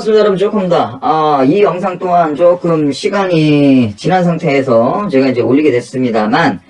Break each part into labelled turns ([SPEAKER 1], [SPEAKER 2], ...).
[SPEAKER 1] 반갑습니다 여러분 조금다. 아, 이 영상 또한 조금 시간이 지난 상태에서 제가 이제 올리게 됐습니다만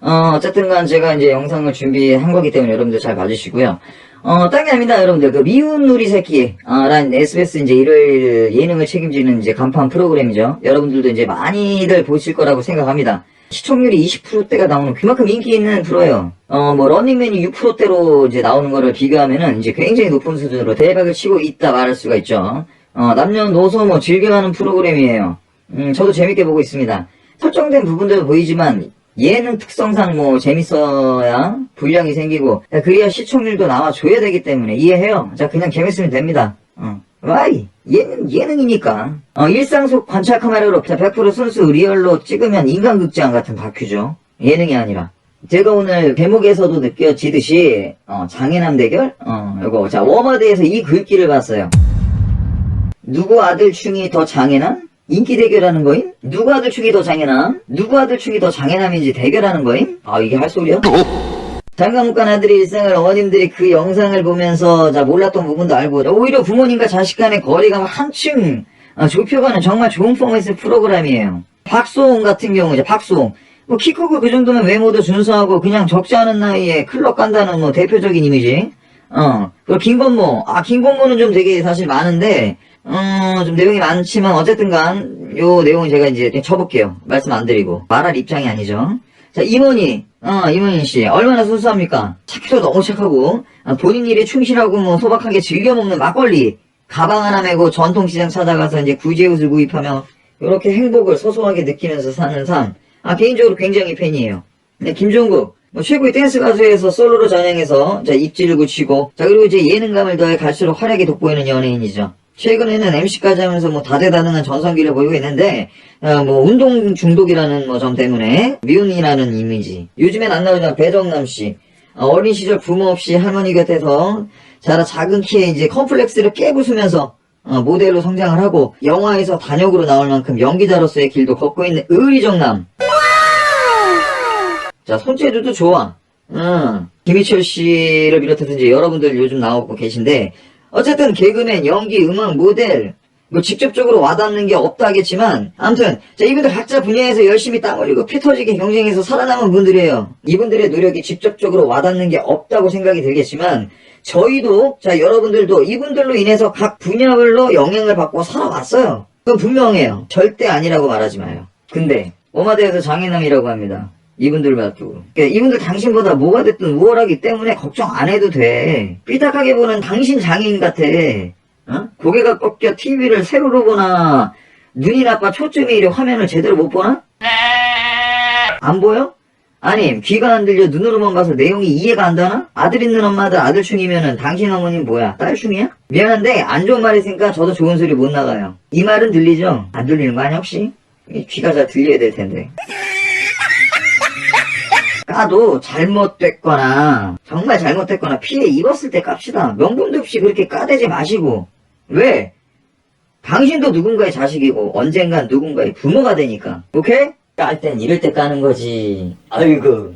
[SPEAKER 1] 어, 어쨌든 간 제가 이제 영상을 준비한 거기 때문에 여러분들 잘 봐주시고요. 어, 딴게 아닙니다 여러분들. 그 미운 누리 새끼 아, 란 SBS 이제 일요일 예능을 책임지는 이제 간판 프로그램이죠. 여러분들도 이제 많이들 보실 거라고 생각합니다. 시청률이 20%대가 나오는 그만큼 인기 있는 프로예요. 어, 뭐, 런닝맨이 6%대로 이제 나오는 거를 비교하면은 이제 굉장히 높은 수준으로 대박을 치고 있다 말할 수가 있죠. 어, 남녀노소 뭐 즐겨하는 프로그램이에요. 음, 저도 재밌게 보고 있습니다. 설정된 부분도 보이지만 예능 특성상 뭐 재밌어야 분량이 생기고 그래야 시청률도 나와줘야 되기 때문에 이해해요. 자, 그냥 재밌으면 됩니다. 어. 와이 예능 예능이니까 어, 일상 속 관찰 카메라로 자, 100% 순수 리얼로 찍으면 인간극장 같은 다큐죠 예능이 아니라 제가 오늘 제목에서도 느껴지듯이 어, 장해남 대결 어 요거 자 워마드에서 이 글귀를 봤어요 누구 아들 충이 더 장해남? 인기 대결하는 거임? 누구 아들 충이 더 장해남? 누구 아들 충이 더 장해남인지 대결하는 거임? 아 이게 할 소리야? 장가묵간 아들의 일상을 어머님들이 그 영상을 보면서 자 몰랐던 부분도 알고 오히려 부모님과 자식 간의 거리감을 한층 어, 좁혀가는 정말 좋은 포맷의 프로그램이에요. 박수홍 같은 경우 이제 박수홍. 뭐 키 크고 그 정도면 외모도 준수하고 그냥 적지 않은 나이에 클럽 간다는 뭐 대표적인 이미지. 어 그리고 김건모 아 김건모는 좀 되게 사실 많은데 어 좀 내용이 많지만 어쨌든 간 요 내용은 제가 이제 쳐볼게요. 말씀 안 드리고 말할 입장이 아니죠. 자, 임원희, 어, 임원희 씨, 얼마나 순수합니까? 착해도 너무 착하고, 아, 본인 일에 충실하고, 뭐, 소박하게 즐겨 먹는 막걸리, 가방 하나 메고 전통시장 찾아가서 이제 구제옷을 구입하며, 이렇게 행복을 소소하게 느끼면서 사는 삶. 아, 개인적으로 굉장히 팬이에요. 네, 김종국, 뭐, 최고의 댄스 가수에서 솔로로 전향해서, 자, 입지를 굳히고, 자, 그리고 이제 예능감을 더해 갈수록 활약이 돋보이는 연예인이죠. 최근에는 MC까지 하면서 뭐 다재다능한 전성기를 보이고 있는데 어, 뭐 운동 중독이라는 뭐 점 때문에 미운이라는 이미지. 요즘엔 안 나오지만 배정남 씨. 어, 어린 시절 부모 없이 할머니 곁에서 자라 작은 키에 이제 컴플렉스를 깨부수면서 어, 모델로 성장을 하고 영화에서 단역으로 나올 만큼 연기자로서의 길도 걷고 있는 의리정남 자 손재주도 좋아 응. 김희철 씨를 비롯해서 이제 여러분들 요즘 나오고 계신데 어쨌든 개그맨, 연기, 음악, 모델 뭐 직접적으로 와닿는 게 없다 하겠지만 아무튼 자 이분들 각자 분야에서 열심히 땀 흘리고 피 터지게 경쟁해서 살아남은 분들이에요. 이분들의 노력이 직접적으로 와닿는 게 없다고 생각이 들겠지만 저희도 자 여러분들도 이분들로 인해서 각 분야별로 영향을 받고 살아왔어요. 그건 분명해요. 절대 아니라고 말하지 마요. 근데 오마대에서 장애남이라고 합니다. 이분들 봐도. 그러니까 이분들 당신보다 뭐가 됐든 우월하기 때문에 걱정 안 해도 돼. 삐딱하게 보는 당신 장애인 같아. 어? 고개가 꺾여 TV를 세로로 보나 눈이 나빠 초점이 이래 화면을 제대로 못 보나? 안 보여? 아니 귀가 안 들려 눈으로만 봐서 내용이 이해가 안 되나? 아들 있는 엄마들 아들충이면은 당신 어머님 뭐야 딸충이야? 미안한데 안 좋은 말 있으니까 저도 좋은 소리 못 나가요 이 말은 들리죠? 안 들리는 거 아니야 혹시? 이 귀가 잘 들려야 될 텐데 까도 잘못됐거나 정말 잘못됐거나 피해 입었을 때 깝시다. 명분도 없이 그렇게 까대지 마시고. 왜? 당신도 누군가의 자식이고 언젠간 누군가의 부모가 되니까. 오케이? 깔 땐 이럴 때 까는 거지. 아이고